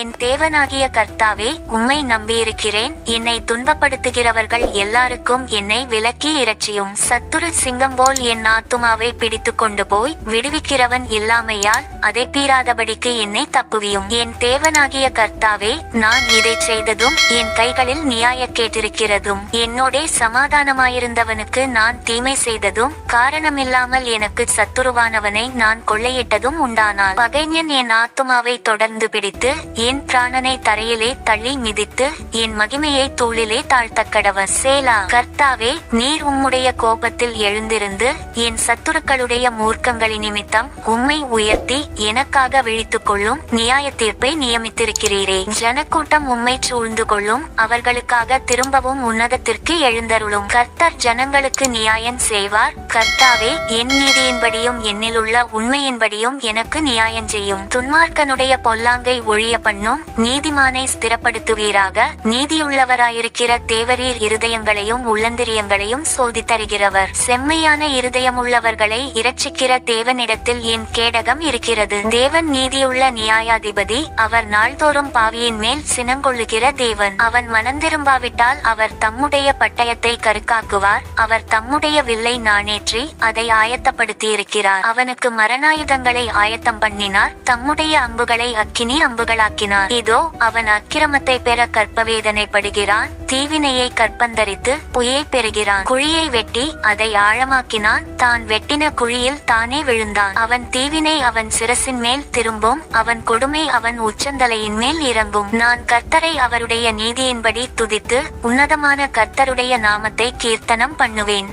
என் தேவனாகிய கர்த்தாவே உம்மை நம்பியிருக்கிறேன். என்னை துன்பப்படுத்துகிறவர்கள் எல்லாருக்கும் என்னை விலக்கி இறைச்சியும் சத்துரு சிங்கம் போல் என் ஆத்துமாவை பிடித்து கொண்டு போய் விடுவிக்கிறவன் இல்லாமையால் அதை தீராதபடிக்கு என்னை தப்புவியும். என் தேவனாகிய கர்த்தாவே நான் இதை செய்ததும் என் கைகளில் நியாய கேட்டிருக்கிறதும். என்னோடே சமாதானமாயிருந்தவனுக்கு நான் தீமை செய்ததும் காரணமில்லாமல் எனக்கு சத்துருவானவனை நான் கொள்ளையிட்டதும் உண்டானால். பகைஞன் என் ஆத்துமாவை தொடர்ந்து பிடித்து என் பிராணனை தரையிலே தள்ளி மிதித்து என் மகிமையை தூளிலே தாழ்த்தக்கடவர். சேலா கர்த்தாவே நீர் உம்முடைய கோபத்தில் எழுந்திருந்து என் சத்துருக்களுடைய மூர்க்கங்களின் நிமித்தம் உம்மை உயர்த்தி எனக்காக விழித்துக் கொள்ளும் நியாய தீர்ப்பை நியமித்திருக்கிறீரே. ஜனக்கூட்டம் உம்மை சூழ்ந்து கொள்ளும் அவர்களுக்காக திரும்பவும் உன்னதத்திற்கு எழுந்தருளும். கர்த்தர் ஜனங்களுக்கு நியாயம் செய்வார் கர்த்தாவே என் நீதியின்படியும் என்னிலுள்ள உண்மையின்படியும் எனக்கு நியாயம் செய்யும். துன்மார்க்கனுடைய பொல்லாங்கை ஒழிய பண்ணும் நீதிமானை ஸ்திரப்படுத்துவீராக. நீதியுள்ளவராயிருக்கிற தேவரீர் இருதயங்களையும் உள்ளந்திரியங்களையும் சோதித்தருகிறவர் செம்மையான இருதயமுள்ளவர்களை இரட்சிக்கிற தேவனிடத்தில் என் கேடகம் இருக்கிறது. தேவன் நீதியுள்ள நியாயாதிபதி அவர் நாள்தோறும் பாவியின் மேல் சினங்கொள்ளுகிற தேவன். அவன் மனந்திரும்பாவிட்டால் அவர் தம்முடைய பட்டயத்தை கருக்காக்குவார். அவர் தம்முடைய வில்லை நாணேற்றி அதை ஆயத்தப்படுத்தியிருக்கிறார். அவனுக்கு மரணாயுதங்களை ஆயத்தம் பண்ணினார். தம்முடைய அம்புகளை அக்கினி அம்புகளாக்கினார். இதோ அவன் அக்கிரமத்தை பெற கற்பவேதனைப்படுகிறான். தீவினையை கற்பந்தரித்து புயை பெறுகிறான். குழியை வெட்டி அதை ஆழமாக்கினான். தான் வெட்டின குழியில் தானே விழுந்தான். அவன் தீவினை அவன் சிரசின் மேல் திரும்பும். அவன் கொடுமை அவன் உச்சந்தலையின் மேல் இறங்கும். நான் கர்த்தரை அவருடைய நீதியின்படி துதித்து உன்னதமான கர்த்தருடைய நாமத்தை கீர்த்தனம் பண்ணுவேன்.